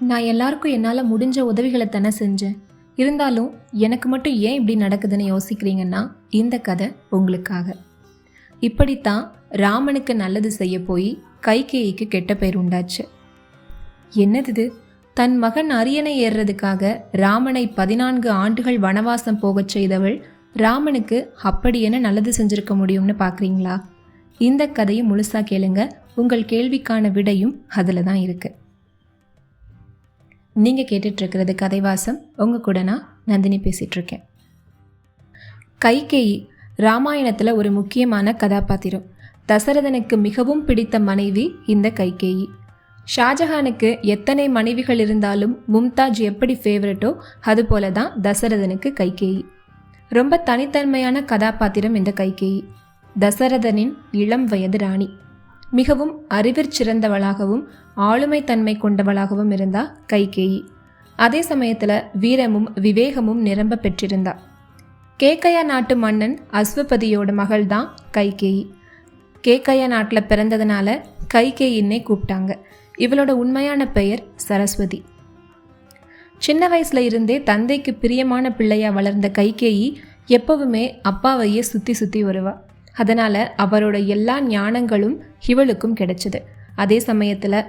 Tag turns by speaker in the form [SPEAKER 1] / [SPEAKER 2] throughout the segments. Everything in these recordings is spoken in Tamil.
[SPEAKER 1] நான் எல்லாருக்கும் என்னால் முடிஞ்ச உதவிகளை தானே செஞ்சேன். இருந்தாலும் எனக்கு மட்டும் ஏன் இப்படி நடக்குதுன்னு யோசிக்கிறீங்கன்னா இந்த கதை உங்களுக்காக. இப்படித்தான் ராமனுக்கு நல்லது செய்ய போய் கைகேயிக்கு கெட்ட பேர் உண்டாச்சு. என்னது தன் மகன் அரியணை ஏறுறதுக்காக ராமனை பதினான்கு ஆண்டுகள் வனவாசம் போகச் செய்தவள் ராமனுக்கு அப்படி என்ன நல்லது செஞ்சிருக்க முடியும்னு பார்க்குறீங்களா இந்த கதையை முழுசாக கேளுங்க. உங்கள் கேள்விக்கான விடையும் அதில் தான் இருக்குது நீங்கள் கேட்டுட்ருக்கிறது கதைவாசம். உங்கள் கூட நான் நந்தினி பேசிகிட்ருக்கேன் கைகேயி ராமாயணத்தில் ஒரு முக்கியமான கதாபாத்திரம். தசரதனுக்கு மிகவும் பிடித்த மனைவி இந்த கைகேயி. ஷாஜஹானுக்கு எத்தனை மனைவிகள் இருந்தாலும் மும்தாஜ் எப்படி ஃபேவரட்டோ அதுபோல தான் தசரதனுக்கு கைகேயி. ரொம்ப தனித்தன்மையான கதாபாத்திரம் இந்த கைகேயி. தசரதனின் இளம் வயது ராணி. மிகவும் அறிவிற் சிறந்தவளாகவும் ஆளுமை தன்மை கொண்டவளாகவும் இருந்தா கைகேயி. அதே சமயத்தில் வீரமும் விவேகமும் நிரம்ப பெற்றிருந்தா. கேக்கையா நாட்டு மன்னன் அஸ்வபதியோட மகள் தான் கைகேயி. கேக்கையா நாட்டில் பிறந்ததுனால கைகேயின்னே கூப்பிட்டாங்க. இவளோட உண்மையான பெயர் சரஸ்வதி. சின்ன வயசுல இருந்தே தந்தைக்கு பிரியமான பிள்ளையா வளர்ந்த கைகேயி எப்பவுமே அப்பாவையே சுற்றி சுற்றி வருவா. அதனால் அவரோட எல்லா ஞானங்களும் இவளுக்கும் கிடைச்சது. அதே சமயத்தில்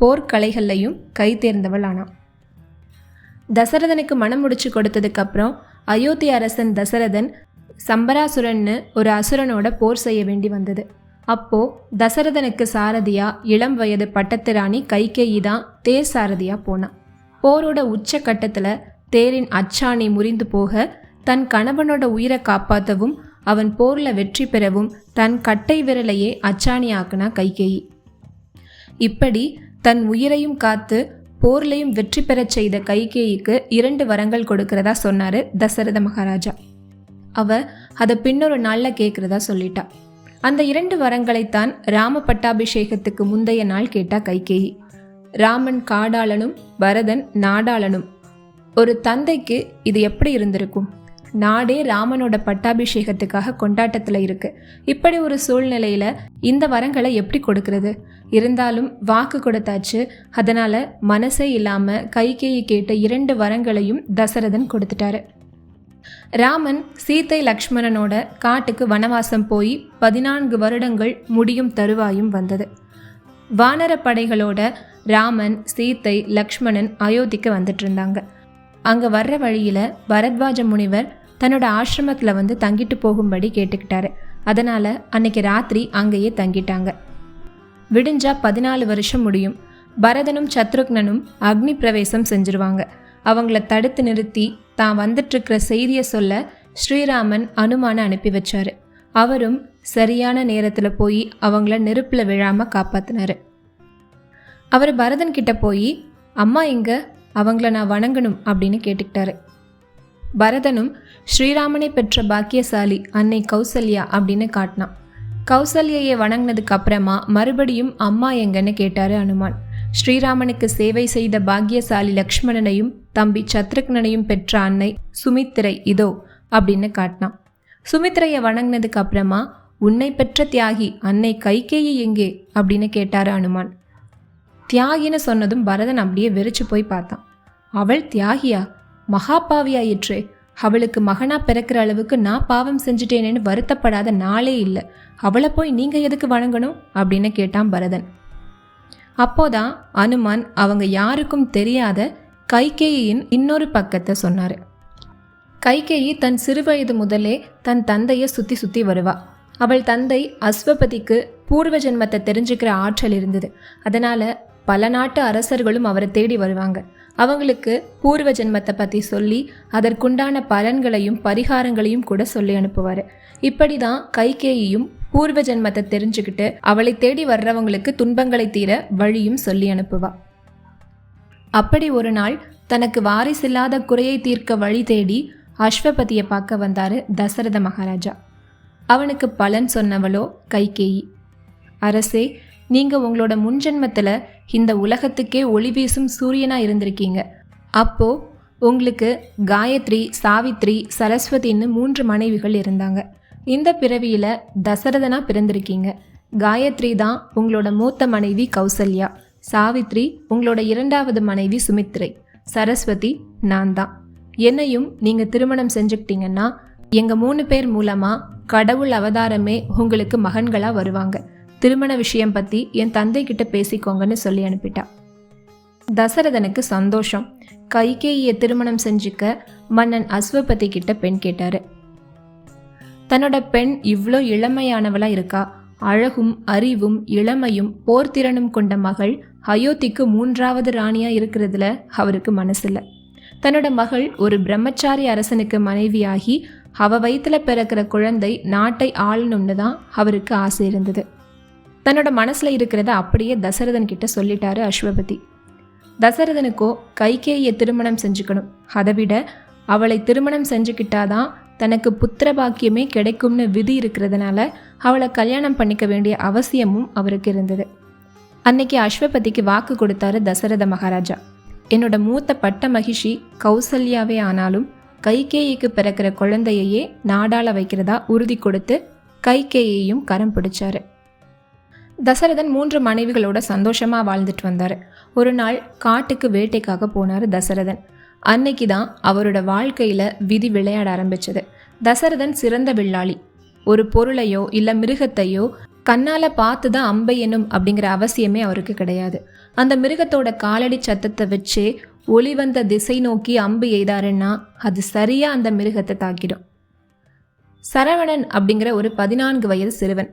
[SPEAKER 1] போர்க்கலைகள்லையும் கை தேர்ந்தவள் ஆனான் தசரதனுக்கு மனம் முடிச்சு கொடுத்ததுக்கப்புறம் அயோத்தி அரசன் தசரதன் சம்பராசுரன்னு ஒரு அசுரனோட போர் செய்ய வேண்டி வந்தது. அப்போ தசரதனுக்கு சாரதியா இளம் வயது பட்டத்து ராணி கைகேயி தான் தேர் சாரதியா போனான் போரோட உச்ச கட்டத்தில் தேரின் அச்சாணி முறிந்து போக தன் கணவனோட உயிரை காப்பாற்றவும் அவன் போரில் வெற்றி பெறவும் தன் கட்டை விரலையே அச்சாணியாக்குனா கைகேயி. இப்படி தன் உயிரையும் காத்து போர்லையும் வெற்றி பெறச் செய்த கைகேயிக்கு இரண்டு வரங்கள் கொடுக்கிறதா சொன்னார் தசரத மகாராஜா. அவ அதை பின்னொரு நாளில் கேட்குறதா சொல்லிட்டா. அந்த இரண்டு வரங்களைத்தான் ராம பட்டாபிஷேகத்துக்கு முந்தைய நாள் கேட்டா கைகேயி. ராமன் காடாளனும் பரதன் நாடாளனும். ஒரு தந்தைக்கு இது எப்படி இருந்திருக்கும்? நாடே ராமனோட பட்டாபிஷேகத்துக்காக கொண்டாட்டத்தில் இருக்கு. இப்படி ஒரு சூழ்நிலையில இந்த வரங்களை எப்படி கொடுக்கறது? இருந்தாலும் வாக்கு கொடுத்தாச்சு. அதனால மனசே இல்லாம கைகேயி கேட்ட இரண்டு வரங்களையும் தசரதன் கொடுத்துட்டாரு. ராமன் சீத்தை லக்ஷ்மணனோட காட்டுக்கு வனவாசம் போய் பதினான்கு வருடங்கள் முடியும் தருவாயும் வந்தது. வானர படைகளோட ராமன் சீத்தை லக்ஷ்மணன் அயோத்திக்கு வந்துட்டு இருந்தாங்க. அங்கே வர்ற வழியில் பரத்வாஜ முனிவர் தன்னோட ஆசிரமத்தில் வந்து தங்கிட்டு போகும்படி கேட்டுக்கிட்டாரு. அதனால் அன்னைக்கு ராத்திரி அங்கேயே தங்கிட்டாங்க. விடிஞ்சா பதினாலு வருஷம் முடியும். பரதனும் சத்ருக்னனும் அக்னி பிரவேசம் செஞ்சிருவாங்க. அவங்கள தடுத்து நிறுத்தி தான் வந்துட்டுருக்கிற செய்தியை சொல்ல ஸ்ரீராமன் அனுமான அனுப்பி வச்சாரு. அவரும் சரியான நேரத்தில் போய் அவங்கள நெருப்பில் விழாமல் காப்பாத்தினாரு. அவர் பரதன் கிட்ட போய் அம்மா எங்க அவங்கள நான் வணங்கணும் அப்படின்னு கேட்டுக்கிட்டாரு. பரதனும் ஸ்ரீராமனை பெற்ற பாக்கியசாலி அன்னை கௌசல்யா அப்படின்னு காட்டினான். கௌசல்யையை வணங்கினதுக்கு அப்புறமா மறுபடியும் அம்மா எங்கன்னு கேட்டாரு அனுமான். ஸ்ரீராமனுக்கு சேவை செய்த பாக்கியசாலி லக்ஷ்மணனையும் தம்பி சத்ருக்னனையும் பெற்ற அன்னை சுமித்திரை இதோ அப்படின்னு காட்டினான். சுமித்திரையை வணங்கினதுக்கு அப்புறமா உன்னை பெற்ற தியாகி அன்னை கைகேயி எங்கே அப்படின்னு கேட்டாரு அனுமான். தியாகின்னு சொன்னதும் பரதன் அப்படியே வெறிச்சு போய் பார்த்தான். அவள் தியாகியா? மகாபாவியாயிற்றே அவளுக்கு மகனா பிறக்கிற அளவுக்கு நான் பாவம் செஞ்சுட்டேனேன்னு வருத்தப்படாத நாளே இல்லை. அவளை போய் நீங்க எதுக்கு வணங்கணும்? அப்படின்னு கேட்டான் பரதன். அப்போதான் அனுமான் அவங்க யாருக்கும் தெரியாத கைகேயின் இன்னொரு பக்கத்தை சொன்னார். கைகேயி தன் சிறுவயது முதலே தன் தந்தையை சுற்றி சுற்றி வருவா. அவள் தந்தை அஸ்வபதிக்கு பூர்வ ஜென்மத்தை தெரிஞ்சுக்கிற ஆற்றல் இருந்தது. அதனால் பல நாட்டு அரசர்களும் அவரை தேடி வருவாங்க. அவங்களுக்கு பூர்வ ஜென்மத்தை பற்றி சொல்லி அதற்குண்டான பலன்களையும் பரிகாரங்களையும் கூட சொல்லி அனுப்புவார். இப்படி தான் கைகேயியும் பூர்வ ஜென்மத்தை தெரிஞ்சுக்கிட்டு அவளை தேடி வர்றவங்களுக்கு துன்பங்களை தீர வழியும் சொல்லி அனுப்புவா. அப்படி ஒரு நாள் தனக்கு வாரிசில்லாத குறையை தீர்க்க வழி தேடி அஸ்வபதியை பார்க்க வந்தார் தசரத மகாராஜா. அவனுக்கு பலன் சொன்னவளோ கைகேயி. அரசே நீங்கள் உங்களோட முன்ஜென்மத்தில் இந்த உலகத்துக்கே ஒளி வீசும் சூரியனாக இருந்திருக்கீங்க. அப்போது உங்களுக்கு காயத்ரி சாவித்ரி சரஸ்வதின்னு மூன்று மனைவிகள் இருந்தாங்க. இந்த பிறவியில் தசரதனாக பிறந்திருக்கீங்க. காயத்ரி தான் உங்களோட மூத்த மனைவி கௌசல்யா. சாவித்ரி உங்களோட இரண்டாவது மனைவி சுமித்ரை. சரஸ்வதி நான் தான். என்னையும் நீங்கள் திருமணம் செஞ்சுக்கிட்டீங்கன்னா எங்கள் மூணு பேர் மூலமாக கடவுள் அவதாரமே உங்களுக்கு மகன்களாக வருவாங்க. திருமண விஷயம் பற்றி என் தந்தை கிட்ட பேசிக்கோங்கன்னு சொல்லி அனுப்பிட்டா. தசரதனுக்கு சந்தோஷம். கைகேயியை திருமணம் செஞ்சுக்க மன்னன் அஸ்வபதி கிட்ட பெண் கேட்டாரு. தன்னோட பெண் இவ்வளோ இளமையானவளா இருக்கா. அழகும் அறிவும் இளமையும் போர்த்திறனும் கொண்ட மகள் அயோத்திக்கு மூன்றாவது ராணியா இருக்கிறதுல அவருக்கு மனசில்ல. தன்னோட மகள் ஒரு பிரம்மச்சாரி அரசனுக்கு மனைவியாகி அவ வயிற்றுல பிறக்கிற குழந்தை நாட்டை ஆளணும்னு தான் அவருக்கு ஆசை இருந்தது. தன்னோட மனசில் இருக்கிறத அப்படியே தசரதன் கிட்ட சொல்லிட்டாரு அஸ்வபதி. தசரதனுக்கோ கைகேயை திருமணம் செஞ்சுக்கணும். அதை விட அவளை திருமணம் செஞ்சுக்கிட்டாதான் தனக்கு புத்திர பாக்கியமே கிடைக்கும்னு விதி இருக்கிறதுனால அவளை கல்யாணம் பண்ணிக்க வேண்டிய அவசியமும் அவருக்கு இருந்தது. அன்னைக்கு அஸ்வபதிக்கு வாக்கு கொடுத்தாரு தசரத மகாராஜா. என்னோட மூத்த பட்ட மகிஷி கௌசல்யாவே ஆனாலும் கைகேயிக்கு பிறக்கிற குழந்தையையே நாடாள வைக்கிறதா உறுதி கொடுத்து கைகேயையும் கரம் பிடிச்சாரு. தசரதன் மூன்று மனைவிகளோட சந்தோஷமா வாழ்ந்துட்டு வந்தார். ஒரு நாள் காட்டுக்கு வேட்டைக்காக போனார் தசரதன். அன்னைக்கு தான் அவரோட வாழ்க்கையில விதி விளையாட ஆரம்பிச்சது. தசரதன் சிறந்த வில்லாளி. ஒரு பொருளையோ இல்ல மிருகத்தையோ கண்ணால பார்த்து தான் அம்பை எனும் அப்படிங்கிற அவசியமே அவருக்கு கிடையாது. அந்த மிருகத்தோட காலடி சத்தத்தை வச்சே ஒளி வந்த திசை நோக்கி அம்பு எய்தாருன்னா அது சரியா அந்த மிருகத்தை தாக்கிடும். சரவணன் அப்படிங்கிற ஒரு பதினான்கு வயது சிறுவன்.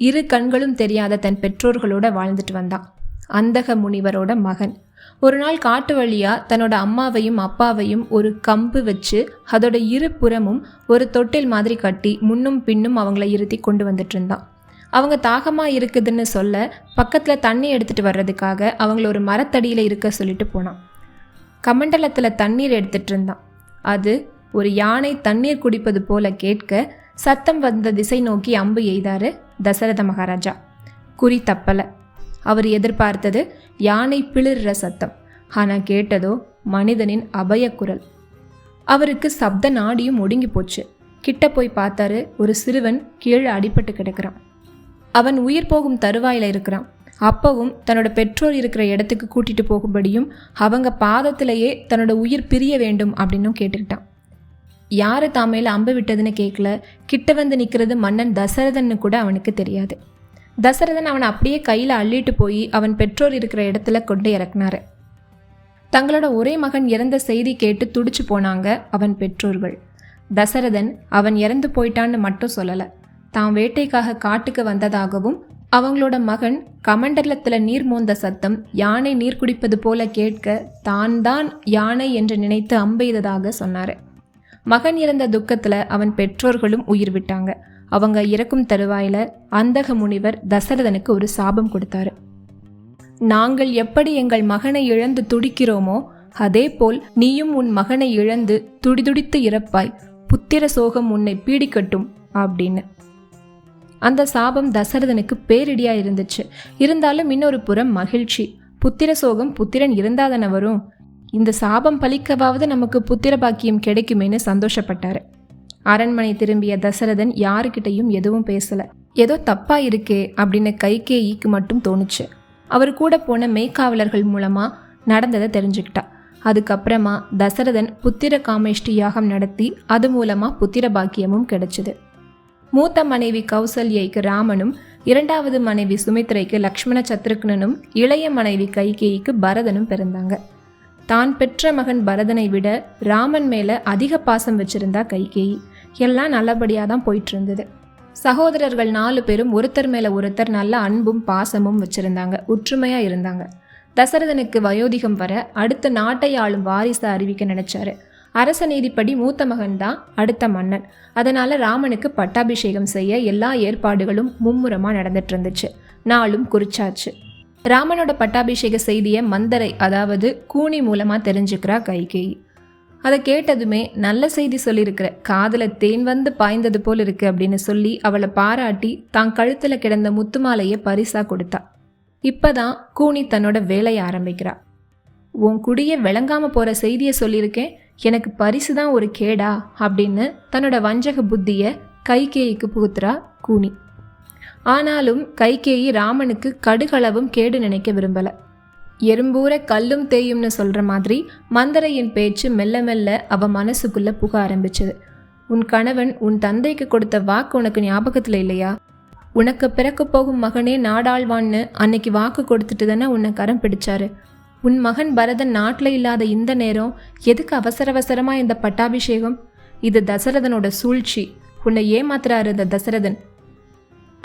[SPEAKER 1] இரு கண்களும் தெரியாத தன் பெற்றோர்களோட வாழ்ந்துட்டு வந்தான் அந்தக முனிவரோட மகன். ஒரு நாள் காட்டு வழியா தன்னோட அம்மாவையும் அப்பாவையும் ஒரு கம்பு வச்சு அதோட இரு புறமும் ஒரு தொட்டில் மாதிரி கட்டி முன்னும் பின்னும் அவங்கள இருத்தி கொண்டு வந்துட்டு இருந்தான் அவங்க தாகமா இருக்குதுன்னு சொல்ல பக்கத்துல தண்ணி எடுத்துட்டு வர்றதுக்காக அவங்கள ஒரு மரத்தடியில இருக்க சொல்லிட்டு போனான். கமண்டலத்துல தண்ணீர் எடுத்துட்டு இருந்தான். அது ஒரு யானை தண்ணீர் குடிப்பது போல கேட்க சத்தம் வந்த திசை நோக்கி அம்பு எய்தாரு தசரத மகாராஜா. குறி தப்பலை. அவர் எதிர்பார்த்தது யானை பிளிர்ற சத்தம். ஆனால் கேட்டதோ மனிதனின் அபயக்குரல் அவருக்கு சப்த நாடியும் ஒடுங்கி போச்சு. கிட்ட போய் பார்த்தாரு ஒரு சிறுவன் கீழே அடிபட்டு கிடக்கிறான். அவன் உயிர் போகும் தருவாயில் இருக்கிறான். அப்பவும் தன்னோட பெற்றோர் இருக்கிற இடத்துக்கு கூட்டிட்டு போகும்படியும் அவங்க பாதத்திலேயே தன்னோட உயிர் பிரிய வேண்டும் அப்படின்னும் கேட்டுக்கிட்டான். யாரு தாமையில் அம்பு விட்டதுன்னு கேட்கல கிட்ட வந்து நிற்கிறது மன்னன் தசரதன்னு கூட அவனுக்கு தெரியாது. தசரதன் அவனை அப்படியே கையில் அள்ளிட்டு போய் அவன் பெற்றோர் இருக்கிற இடத்துல கொண்டு இறக்குனாரு. தங்களோட ஒரே மகன் இறந்த செய்தி கேட்டு துடிச்சு போனாங்க அவன் பெற்றோர்கள். தசரதன் அவன் இறந்து போயிட்டான்னு மட்டும் சொல்லலை தான் வேட்டைக்காக காட்டுக்கு வந்ததாகவும் அவங்களோட மகன் கமண்டலத்தில் நீர் மோந்த சத்தம் யானை நீர் குடிப்பது போல கேட்க தான் தான் யானை என்று நினைத்து அம்பெய்ததாக சொன்னார். மகன் இறந்த துக்கத்துல அவன் பெற்றோர்களும் உயிர் விட்டாங்க. அவங்க இறக்கும் தருவாயில அந்தக முனிவர் தசரதனுக்கு ஒரு சாபம் கொடுத்தாரு. நாங்கள் எப்படி எங்கள் மகனை இழந்து துடிக்கிறோமோ அதே போல் நீயும் உன் மகனை இழந்து துடிதுடித்து இறப்பாய். புத்திர சோகம் உன்னை பீடிக்கட்டும் அப்படின்னு. அந்த சாபம் தசரதனுக்கு பேரிடியா இருந்துச்சு. இருந்தாலும் இன்னொரு புறம் மகிழ்ச்சி. புத்திர சோகம் புத்திரன் இருந்தாதான வரும் இந்த சாபம் பலிக்கவாவது நமக்கு புத்திர பாக்கியம் கிடைக்குமேன்னு சந்தோஷப்பட்டார். அரண்மனை திரும்பிய தசரதன் யாருக்கிட்டையும் எதுவும் பேசல. ஏதோ தப்பா இருக்கே அப்படின்னு கைகேயிக்கு மட்டும் தோணுச்சு. அவர் கூட போன மெய்க்காவலர்கள் மூலமா நடந்ததை தெரிஞ்சுக்கிட்டா. அதுக்கப்புறமா தசரதன் புத்திர காமேஷ்டி யாகம் நடத்தி அது மூலமா புத்திர பாக்கியமும் கிடைச்சது. மூத்த மனைவி கௌசல்யைக்கு ராமனும் இரண்டாவது மனைவி சுமித்ரைக்கு லக்ஷ்மண சத்ருக்னனும் இளைய மனைவி கைகேயிக்கு பரதனும் பிறந்தாங்க. தான் பெற்ற மகன் பரதனை விட ராமன் மேலே அதிக பாசம் வச்சிருந்தா கைகேயி எல்லாம் நல்லபடியாக தான் போயிட்டு இருந்தது சகோதரர்கள் நாலு பேரும் ஒருத்தர் மேலே ஒருத்தர் நல்ல அன்பும் பாசமும் வச்சிருந்தாங்க. ஒற்றுமையாக இருந்தாங்க. தசரதனுக்கு வயோதிகம் வர அடுத்த நாட்டை ஆளும் வாரிசை அறிவிக்க நினைச்சாரு. அரச நீதிப்படி மூத்த மகன் தான் அடுத்த மன்னன். அதனால ராமனுக்கு பட்டாபிஷேகம் செய்ய எல்லா ஏற்பாடுகளும் மும்முரமாக நடந்துட்டு இருந்துச்சு. நாளும் குறிச்சாச்சு. ராமனோட பட்டாபிஷேக செய்தியை மந்தரை அதாவது கூனி மூலமாக தெரிஞ்சுக்கிறா கைகேயி அதை கேட்டதுமே நல்ல செய்தி சொல்லியிருக்கிற காதல தேன் வந்து பாய்ந்தது போல் இருக்கு அப்படின்னு சொல்லி அவளை பாராட்டி தான் கழுத்தில் கிடந்த முத்துமாலையை பரிசா கொடுத்தா. இப்பதான் கூனி தன்னோட வேலையை ஆரம்பிக்கிறா. உன் குடிய விளங்காம போற செய்தியை சொல்லியிருக்கேன். எனக்கு பரிசு தான் ஒரு கேடா அப்படின்னு தன்னோட வஞ்சக புத்தியை கைகேயிக்கு புகுத்துறா கூனி. ஆனாலும் கைகேயி ராமனுக்கு கடுகளவும் கேடு நினைக்க விரும்பல. எறும்பூர கல்லும் தேயும்னு சொல்ற மாதிரி மந்தரையின் பேச்சு மெல்ல மெல்ல அவ மனசுக்குள்ள புக ஆரம்பிச்சது. உன் கணவன் உன் தந்தைக்கு கொடுத்த வாக்கு உனக்கு ஞாபகத்துல இல்லையா? உனக்கு பிறக்க போகும் மகனே நாடாழ்வான்னு அன்னைக்கு வாக்கு கொடுத்துட்டு தானே உன்னை கரம் பிடிச்சாரு. உன் மகன் பரதன் நாட்டில் இல்லாத இந்த நேரம் எதுக்கு அவசர அவசரமாக இந்த பட்டாபிஷேகம்? இது தசரதனோட சூழ்ச்சி. உன்னை ஏமாத்துறாரு இந்த தசரதன்.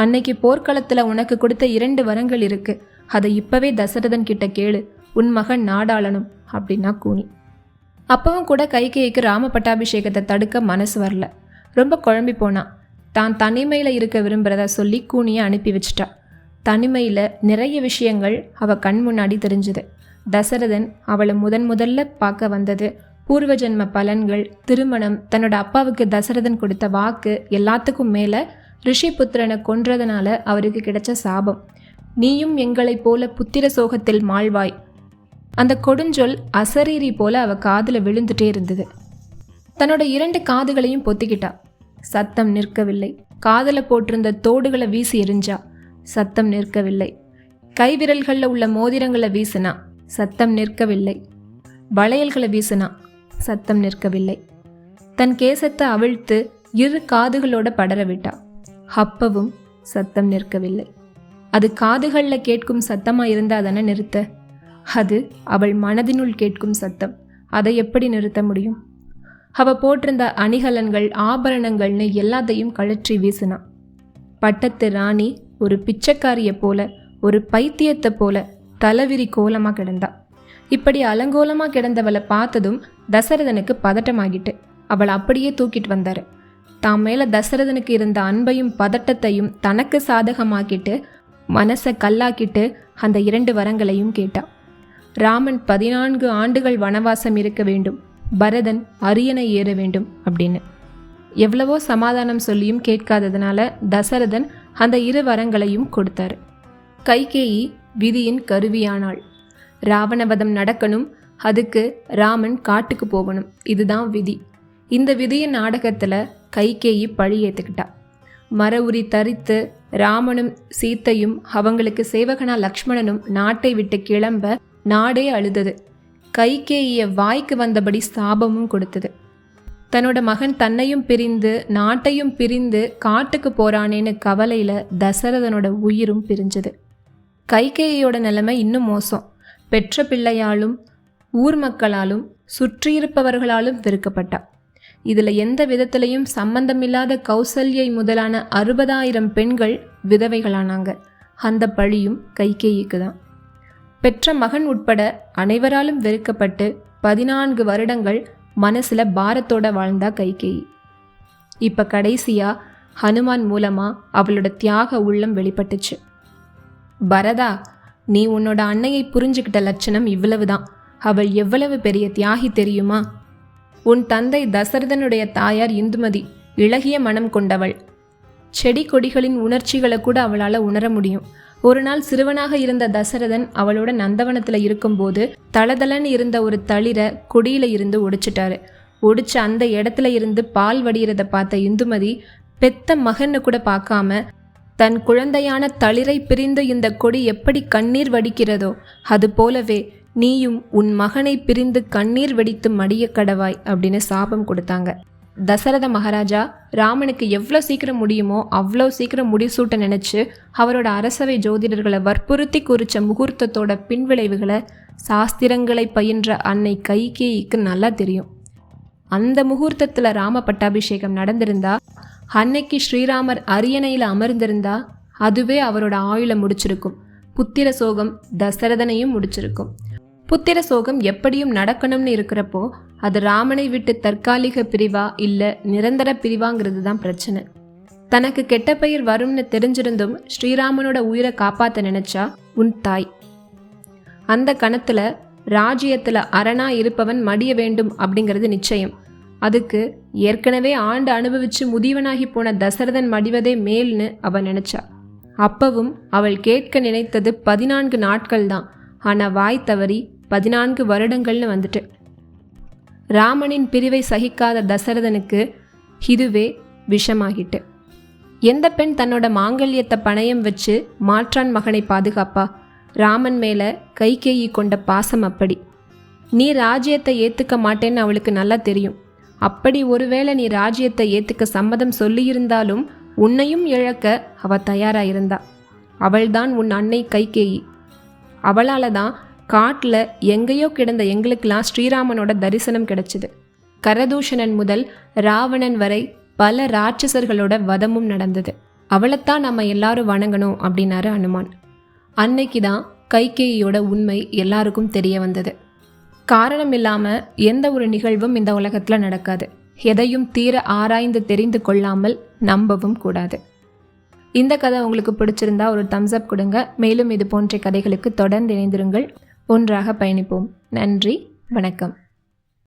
[SPEAKER 1] அன்னைக்கு போர்க்களத்துல உனக்கு கொடுத்த இரண்டு வரங்கள் இருக்கு. அதை இப்பவே தசரதன் கிட்ட கேளு. உன் மகன் நாடாளனும் அப்படின்னா கூனி. அப்பவும் கூட கைகேயிக்கு ராம பட்டாபிஷேகத்தை தடுக்க மனசு வரல. ரொம்ப குழம்பி போனான் தான் தனிமையில் இருக்க விரும்புகிறத சொல்லி கூனியை அனுப்பி வச்சிட்டா. தனிமையில் நிறைய விஷயங்கள் அவ கண் முன்னாடி தெரிஞ்சுது. தசரதன் அவளை முதன் முதல்ல பார்க்க வந்தது பூர்வ ஜென்ம பலன்கள் திருமணம் தன்னோட அப்பாவுக்கு தசரதன் கொடுத்த வாக்கு எல்லாத்துக்கும் மேலே ரிஷிபுத்திரனை கொன்றதுனால அவருக்கு கிடைச்ச சாபம். நீயும் எங்களைப் போல புத்திர சோகத்தில் மாழ்வாய். அந்த கொடுஞ்சொல் அசரீரி போல அவ காதில் விழுந்துட்டே இருந்தது. தன்னோட இரண்டு காதுகளையும் பொத்திக்கிட்டா. சத்தம் நிற்கவில்லை. காதல போட்டிருந்த தோடுகளை வீசி எறிஞ்சா சத்தம் நிற்கவில்லை. கைவிரல்களில் உள்ள மோதிரங்களை வீசினா. சத்தம் நிற்கவில்லை. வளையல்களை வீசினா. சத்தம் நிற்கவில்லை. தன் கேசத்தை அவிழ்த்து இரு காதுகளோட படர விட்டா. அப்பவும் சத்தம் நிற்கவில்லை. அது காதுகளில் கேட்கும் சத்தமாக இருந்தால் தானே நிறுத்த? அது அவள் மனதினுள் கேட்கும் சத்தம். அதை எப்படி நிறுத்த முடியும்? அவ போட்டிருந்த அணிகலன்கள் ஆபரணங்கள்னு எல்லாத்தையும் கழற்றி வீசினான் பட்டத்து ராணி ஒரு பிச்சைக்காரிய போல ஒரு பைத்தியத்தை போல தலவிரி கோலமாக கிடந்தா. இப்படி அலங்கோலமாக கிடந்தவளை பார்த்ததும் தசரதனுக்கு பதட்டமாகிட்டு அவளை அப்படியே தூக்கிட்டு வந்தாரு. தாம் மேலே தசரதனுக்கு இருந்த அன்பையும் பதட்டத்தையும் தனக்கு சாதகமாக்கிட்டு மனசை கல்லாக்கிட்டு அந்த இரண்டு வரங்களையும் கேட்டா ராமன் பதினான்கு ஆண்டுகள் வனவாசம் இருக்க வேண்டும். பரதன் அரியணை ஏற வேண்டும் அப்படின்னு. எவ்வளவோ சமாதானம் சொல்லியும் கேட்காததுனால தசரதன் அந்த இரு வரங்களையும் கொடுத்தாரு. கைகேயி விதியின் கருவியானாள். ராவணவதம் நடக்கணும் அதுக்கு ராமன் காட்டுக்கு போகணும். இதுதான் விதி. இந்த விதியின் நாடகத்தில் கைகேயி பழி ஏற்றுக்கிட்டா மர உரி தரித்து ராமனும் சீத்தையும் அவங்களுக்கு சேவகனா லக்ஷ்மணனும் நாட்டை விட்டு கிளம்ப நாடே அழுதது. கைகேயிய வாய்க்கு வந்தபடி சாபமும் கொடுத்தது. தன்னோட மகன் தன்னையும் பிரிந்து நாட்டையும் பிரிந்து காட்டுக்கு போறானேன்னு கவலையில தசரதனோட உயிரும் பிரிஞ்சது. கைகேயோட நிலைமை இன்னும் மோசம். பெற்ற பிள்ளையாலும் ஊர் மக்களாலும் சுற்றியிருப்பவர்களாலும் வெறுக்கப்பட்டா. இதில் எந்த விதத்திலையும் சம்பந்தமில்லாத கௌசல்யை முதலான அறுபதாயிரம் பெண்கள் விதவைகளானாங்க. அந்த பழியும் கைகேயிக்கு தான் பெற்ற மகன் உட்பட அனைவராலும் வெறுக்கப்பட்டு பதினான்கு வருடங்கள் மனசில் பாரத்தோட வாழ்ந்தா கைகேயி. இப்போ கடைசியாக ஹனுமான் மூலமா அவளோட தியாக உள்ளம் வெளிப்பட்டுச்சு. பரதா நீ உன்னோட அன்னையை புரிஞ்சுக்கிட்ட லட்சணம் இவ்வளவுதான். அவள் எவ்வளவு பெரிய தியாகி தெரியுமா? உன் தந்தை தசரதனுடைய தாயார் இந்துமதி இளகிய மனம் கொண்டவள். செடி கொடிகளின் உணர்ச்சிகளை கூட அவளால் உணர முடியும். ஒரு நாள் சிறுவனாக இருந்த தசரதன் அவளோட நந்தவனத்தில் இருக்கும்போது தளதளன்னு இருந்த ஒரு தளிர கொடியில இருந்து ஒடிச்சிட்டாரு. ஒடிச்ச அந்த இடத்துல இருந்து பால் வடிகிறத பார்த்த இந்துமதி பெத்த மகன்னு கூட பார்க்காம தன் குழந்தையான தளிரை பிரிந்து இந்த கொடி எப்படி கண்ணீர் வடிக்கிறதோ அது போலவே நீயும் உன் மகனை பிரிந்து கண்ணீர் வெடித்து மடிய கடவாய் அப்படின்னு சாபம் கொடுத்தாங்க. தசரத மகாராஜா ராமனுக்கு எவ்வளோ சீக்கிரம் முடியுமோ அவ்வளோ சீக்கிரம் முடிசூட்ட நினச்சி அவரோட அரசவை ஜோதிடர்களை வற்புறுத்தி குறித்த முகூர்த்தத்தோட பின்விளைவுகளை சாஸ்திரங்களை பயின்ற அன்னை கைகேயிக்கு நல்லா தெரியும். அந்த முகூர்த்தத்தில் ராம பட்டாபிஷேகம் நடந்திருந்தா அன்னைக்கு ஸ்ரீராமர் அரியணையில் அமர்ந்திருந்தா அதுவே அவரோட ஆயுளை முடிச்சிருக்கும். புத்திர சோகம் தசரதனையும் முடிச்சிருக்கும். புத்திர சோகம் எப்படியும் நடக்கணும்னு இருக்கிறப்போ அது ராமனை விட்டு தற்காலிக பிரிவா இல்லை நிரந்தர பிரிவாங்கிறது தான் பிரச்சனை. தனக்கு கெட்ட பெயர் வரும்னு தெரிஞ்சிருந்தும் ஸ்ரீராமனோட உயிரை காப்பாற்ற நினைச்சா உன் தாய். அந்த கணத்துல ராஜ்யத்துல அரணா இருப்பவன் மடிய வேண்டும் அப்படிங்கிறது நிச்சயம். அதுக்கு ஏற்கனவே ஆண்டு அனுபவிச்சு முதியவனாகி போன தசரதன் மடிவதே மேல்னு அவன் நினைச்சா. அப்பவும் அவள் கேட்க நினைத்தது பதினான்கு நாட்கள் தான் ஆனால் வாய் தவறி பதினான்கு வருடங்கள்னு வந்துட்டு. ராமனின் பிரிவை சகிக்காத தசரதனுக்கு இதுவே விஷமாகிட்டு. எந்த பெண் தன்னோட மாங்கல்யத்தை பணயம் வச்சு மாற்றான் மகனை பாதுகாப்பா? ராமன் மேலே கைகேயி கொண்ட பாசம் அப்படி. நீ ராஜ்யத்தை ஏற்றுக்க மாட்டேன்னு அவளுக்கு நல்லா தெரியும். அப்படி ஒருவேளை நீ ராஜ்யத்தை ஏற்றுக்க சம்மதம் சொல்லியிருந்தாலும் உன்னையும் இழக்க அவ தயாராக இருந்தா. அவள்தான் உன் அன்னை கைகேயி அவளால் தான் காட்டில் எங்கேயோ கிடந்த எங்களுக்கெல்லாம் ஸ்ரீராமனோட தரிசனம் கிடைச்சிது. கரதூஷணன் முதல் ராவணன் வரை பல ராட்சசர்களோட வதமும் நடந்தது. அவளைத்தான் நம்ம எல்லாரும் வணங்கணும் அப்படின்னாரு அனுமான். அன்னைக்கு தான் கைகேயோட உண்மை எல்லாருக்கும் தெரிய வந்தது. காரணம் இல்லாமல் எந்த ஒரு நிகழ்வும் இந்த உலகத்தில் நடக்காது. எதையும் தீர ஆராய்ந்து தெரிந்து கொள்ளாமல் நம்பவும் கூடாது. இந்த கதை உங்களுக்கு பிடிச்சிருந்தா ஒரு தம்ஸ் அப் கொடுங்க. மேலும் இது போன்ற கதைகளுக்கு தொடர்ந்து இணைந்திருங்கள். ஒன்றாக பயணிப்போம். நன்றி வணக்கம்.